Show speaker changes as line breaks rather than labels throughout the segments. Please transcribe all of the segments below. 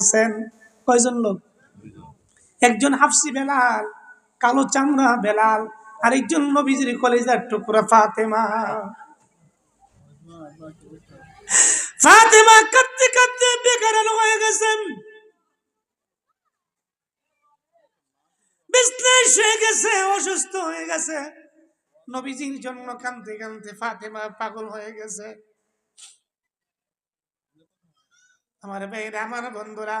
আছেন? কয়জন লোক? একজন হাফসি বেলাল, কালো চামড়া বেলাল, আরেকজন নবীজির কলেজার টুকরা ফাতেমা। ফাতেমা কাঁদতে কাঁদতে হয়ে গেছেন। বিষ্ণেষ হয়ে গেছে, অসুস্থ হয়ে গেছে। নবীজির জন্য কানতে কানতে ফাতেমা পাগল হয়ে গেছে। আমার ভাইরা আমার বন্ধুরা।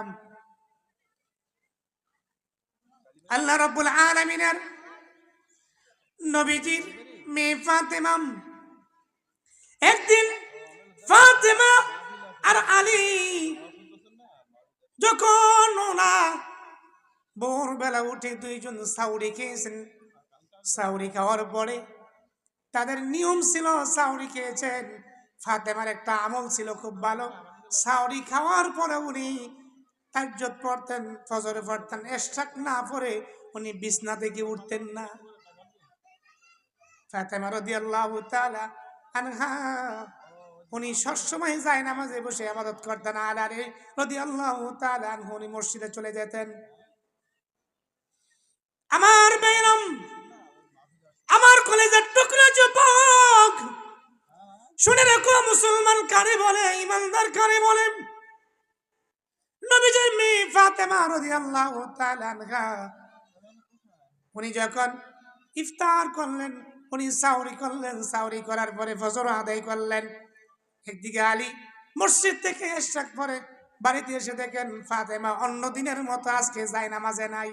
আল্লাহ রব্বুল আলমিনের নবীজির মেয়ে ফাতেমা। একদিন ফাতেমা আর আলী যখন ওনা ভোরবেলা উঠে দুইজন সাউরি খেয়েছেন, সাউরি খাওয়ার পরে তাদের নিয়ম ছিল সাউরি খেয়েছেন। ফাতেমার একটা আমল ছিল খুব ভালো। সাউরি খাওয়ার পরে উনি তাজ্জত পড়তেন, ফজরে পড়তেন এস্টাক না পরে উনি বিছনা থেকে উঠতেন না। ফাতেমা রাদিয়াল্লাহু তাআলা আনহা, উনি সবসময় যায় নামাজে বসে আবাদত করতেন। আলারে রাদিয়াল্লাহু তাআলা আনহু, উনি মসজিদে চলে যেতেন। আমার বেরম আমার কলেজের টুকরো যুবক, শুনে রাখো মুসলমান কারে বলে, ইমানদার কারে বলে? নবীজির মেয়ে ফাতেমা রাদিয়াল্লাহু তাআলা উনি যখন ইফতার করলেন, উনি সাউরি করলেন, সাউরি করার পরে ফজর আদায় করলেন। একদিকে আলী মসজিদ থেকে এসাক পরে বাড়িতে এসে দেখেন ফাতেমা অন্য দিনের মতো আজকে যায় নামাজে নাই।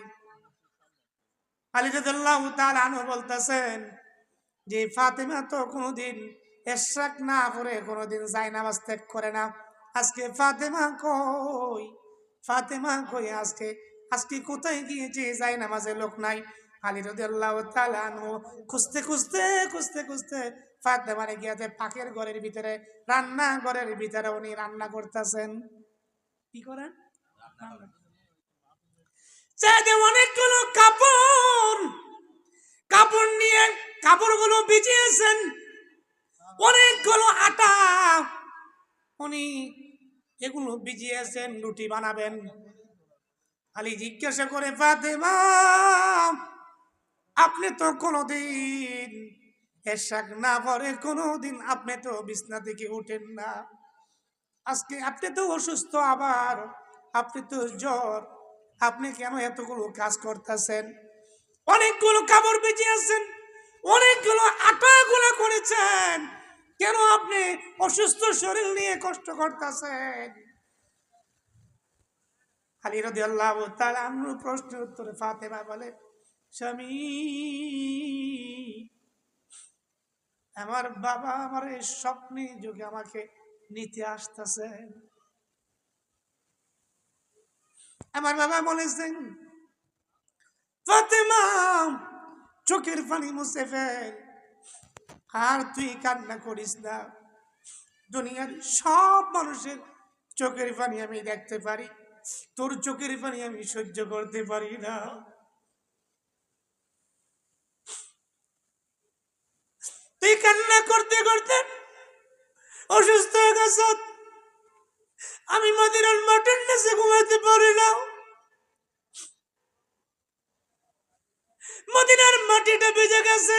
আলী রাদিয়াল্লাহু তাআলা বলতেছেন যে, ফাতেমা তো কোনোদিন এশরাক না পড়ে, কোনোদিন যায় নামাজ ত্যাগ করে না। আজকে ফাতেমা কই? ফাতেমা কই আজকে? আজকে কোথায় গিয়েছে? যাই নামাজে লোক নাই। আলী রদি আল্লাহ আনহু খুঁজতে খুঁজতে খুঁজতে খুঁজতে ফাতেমারে গিয়াতে পাকের ঘরের ভিতরে রান্না ঘরের ভিতরে উনি রান্না করতেছেন। কি করেন? অনেকগুলো কাপড় কাপড় নিয়ে কাপড়গুলো বিছিয়েছেন অনেকগুলো আটা। উনি এগুলো ভিজিয়েছেন, রুটি বানাবেন। আলী জিজ্ঞাসা করে, ফাতেমা, আপনি তো কোনোদিন এরশাক না পরে কোনোদিন আপনি তো বিছনা থেকে উঠেন না। আজকে আপনি তো অসুস্থ, আবার আপনি তো জ্বর। আপনি কেন এতগুলো কাজ করতেছেন? অনেকগুলো কাপড় বেঁচেছেন অনেকগুলো আটাগুলো করেছেন। কেন আপনি অসুস্থ শরীর নিয়ে কষ্ট করতেছেন? খালি রদি আল্লাহ তাহলে আমরা প্রশ্নের উত্তরে ফাতেমা বলে, স্বামী, আমার বাবা আমার এই স্বপ্নে যুগে আমাকে নিতে আসতেছেন। আমার বাবা বলেছেন, ফাতেমা, চোখের পানি মুছে ফেল। আর তুই কান্না করিস না। দুনিয়ার সব মানুষের চোখের পানি আমি দেখতে পারি। তোর চোখের পানি আমি সহ্য করতে পারি না। তুই কান্না করতে করতে অসুস্থ হয়ে গেছ। আমি মদিনার মাঠের নেচে ঘুমাতে পারি না। মদিনার মাটিটা ভিজে গেছে।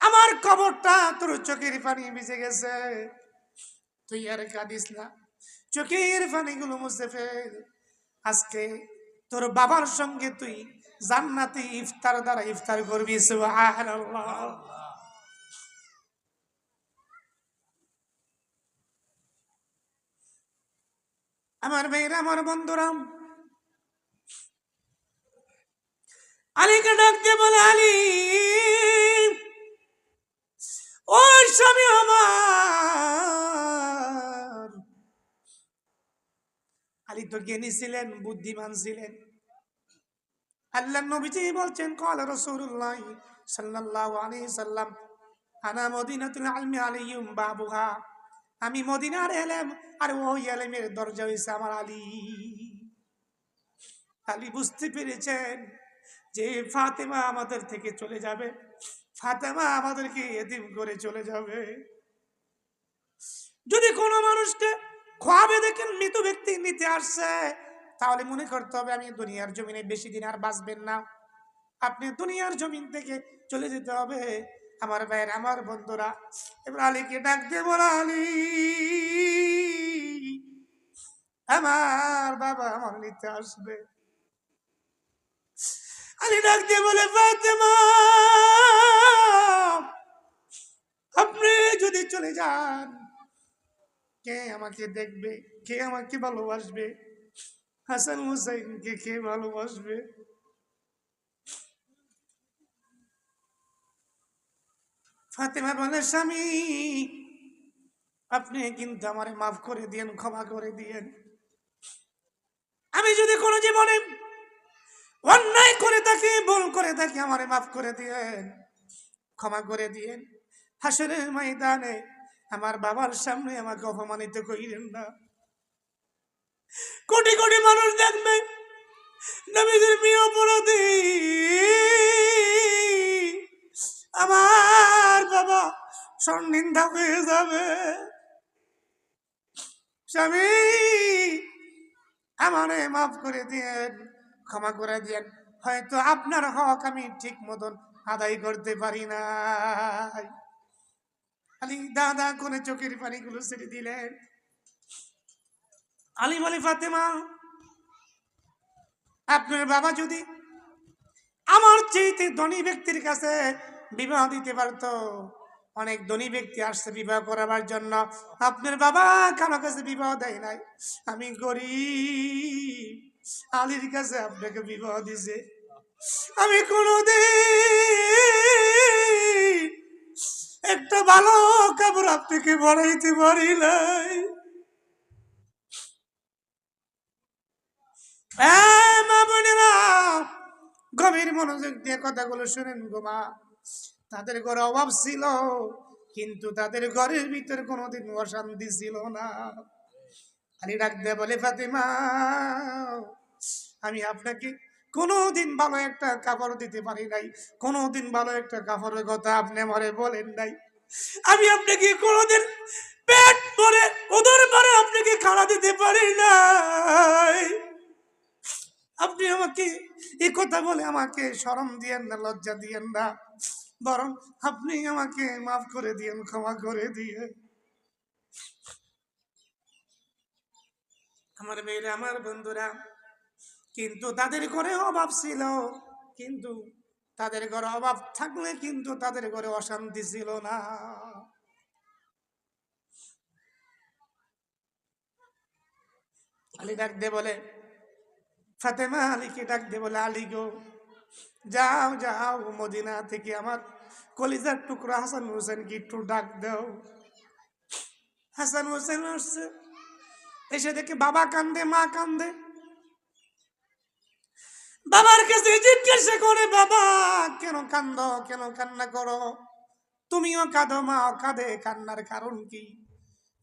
আমার কবরটা তোর চোখের পানি ভিজে গেছে। তুই আর কাঁদিস না, চোখের পানিগুলো মুছে ফেল। আজকে তোর বাবার সঙ্গে তুই জান্নাতে ইফতার দ্বারা ইফতার করবি আমার মেয়েরা, আমার বন্ধুরাম আলীকে ডাকতে বলে, আলী! ও স্বামী আমার। আলী তো জ্ঞানী ছিলেন, বুদ্ধিমান ছিলেন। আল্লাহ নবীজি বলছেন, কল রসুল্লাহ সাল্লাল্লাহু আলাইহি সাল্লাম, আনা মদিনাতুল আলমি আলাইহিম বাবুহা। আমি মদিনার এলেম আর ওই এলেমের দরজা হয়েছে আমার আলী। আলী বুঝতে পেরেছেন যে ফাতেমা আমাদের থেকে চলে যাবে। ফাতেমা আমাদেরকে এদিম করে চলে যাবে। যদি কোনো মানুষকে খোয়াবে দেখেন মৃত ব্যক্তি নিতে আসছে, তাহলে মনে করতে হবে আমি দুনিয়ার জমিনে বেশি দিন আর বাঁচবেন না। আপনি দুনিয়ার জমিন থেকে চলে যেতে হবে। আমার ভাইয়ের, আমার বন্ধুরা, এবার আলীকে ডাক দিয়ে বলা আলী। আমার বাবা আমার নিতে আসবে। আলী ডাক বলে, ফাতেমা আপনি যদি চলে যান, কে আমাকে দেখবে? কে আমাকে ভালোবাসবে? হাসান হুসাইনকে কে ভালোবাসবে? ফাতেমা বলে, স্বামী, আপনি কিন্তু আমারে মাফ করে দিয়েন, ক্ষমা করে দিয়েন। আমি যদি কোনো জীবনে অন্যায় করে থাকি, ভুল করে থাকি, আমারে মাফ করে দিয়েন, ক্ষমা করে দিয়েন। হাসরের ময়দানে আমার বাবার সামনে আমাকে অপমানিত করিলেন না। কোটি কোটি মানুষ দেখবে নবীদের মেয়ে অপরাধী। আমার বাবা সন্নিন্দা হয়ে যাবে। স্বামী, আমারে মাফ করে দিয়েন, ক্ষমা করে দিয়েন। হয়তো আপনার হক আমি ঠিক মতন আদায় করতে পারি না আলী দাদা করে চোখের পানিগুলো ছেড়ে দিলেন? আলী বলে, ফাতেমা, আপনার বাবা যদি আমার চেয়েতে ধনী ব্যক্তির কাছে বিবাহ দিতে পারতো, অনেক ধনী ব্যক্তি আসছে বিবাহ করাবার জন্য। আপনার বাবা আমার কাছে বিবাহ দেয় নাই। আমি গরিব। আলীর কাছে আপনাকে বিবাহ দিছে। আমি কোনোদিন একটা ভালো কাপড় আপনাকে বাড়াইতে পারি নাই। গভীর মনোযোগ দিয়ে কথাগুলো শুনেন গো মা। তাদের ঘরে অভাব ছিল, কিন্তু তাদের ঘরের ভিতরে কোনোদিন অশান্তি ছিল না। আলী ডাক দিয়ে বলে, ফাতেমা, আমি আপনাকে কোনোদিন ভালো একটা কাপড় দিতে পারি নাই, কোনোদিন ভালো একটা কাপড়ের কথা আপনি আমারে বলেন নাই। আমি আপনাকে কোনোদিন পেট ভরে ওদের পরে আপনাকে খাড়া দিতে পারি নাই। আপনি আমাকে এই কথা বলে আমাকে শরম দিয়েন না, লজ্জা দিয়েন না, বরং আপনি আমাকে মাফ করে দিয়েন, ক্ষমা করে দিয়ে আমার মেয়েরা, আমার বন্ধুরা কিন্তু তাদের ঘরে অভাব ছিল। কিন্তু তাদের ঘরে অভাব থাকলে কিন্তু তাদের ঘরে অশান্তি ছিল না। আলী ডাক দে বলে, ফাতেমা আলীকে ডাক দে বলে, আলী গো, যাও যাও, মদিনা থেকে আমার কলিজার টুকরা হাসান হোসেনকে একটু ডাক দাও। হাসান হোসেন আসছে, এসে দেখে বাবা কান্দে, মা কান্দে। বাবার কাছে জিজ্ঞাসা করে, বাবা, কেন কান্দ কেন কান্না করো? তুমিও কাঁদো মা কাঁদে, কান্নার কারণ কি?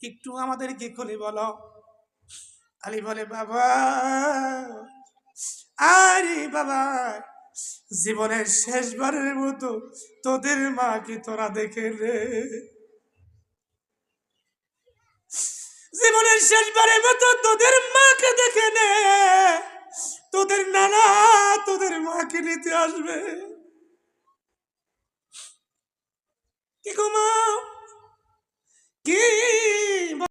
একটু আমাদেরকে খুলে বলো। আলী বলে, বাবা, আরে বাবা, জীবনের শেষবারের মতো তোদের মাকে তোরা দেখে রে। জীবনের শেষবারের মতো তোদের মাকে দেখে নে। তোদের নানা তোদের মাকে নিতে আসবে। কি গো মা? কি